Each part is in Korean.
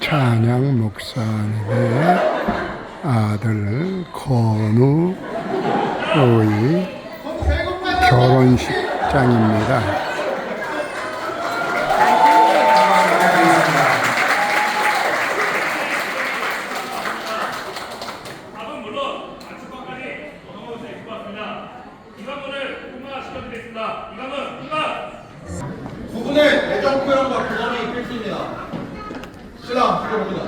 찬양 목사님의 아들 건우의 결혼식장입니다. 답은 물론 안축방까지 넘어올 수 있을 것 같습니다. 이강문을 통과시켜드리겠습니다. 이강문 통과! 두 분의 애정 표현과 교감이 필수입니다. 신랑 들어봅니다.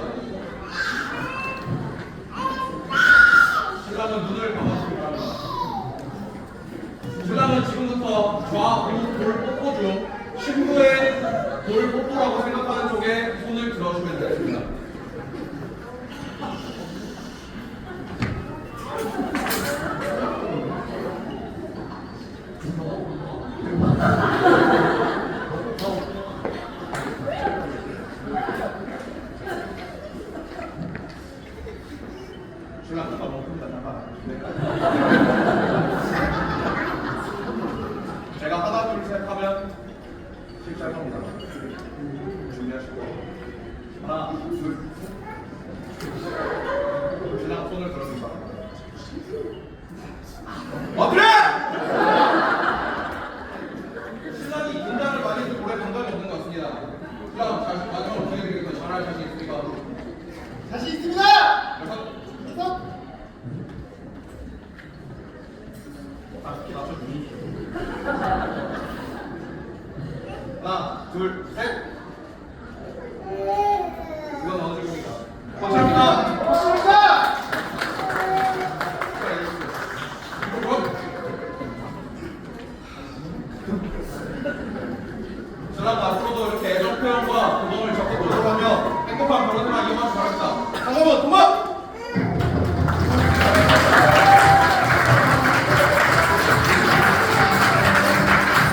신랑은 눈을 감아주시기 바랍니다. 신랑은 지금부터 좌우 돌 뽀뽀 중 신부의 돌 뽀뽀라고 생각하는 쪽에 손을 들어주면 되겠습니다. 멈춥니다. 잠깐. 네. 제가 하나 둘 셋 하면 시작합니다. 준비하시고 하나 둘 신랑 손을 들어줍니다. 어드레! 신랑이 긴장을 많이 해서 오래 감각이 없는 것 같습니다. 신랑 잘 마지막으로 기회드리겠습니다. 잘할? 자신 하나, 둘, 셋. 이건 어느 중입니까? 감사합니다. 감사합니다. 저랑 앞으로도 이렇게 애정 표현과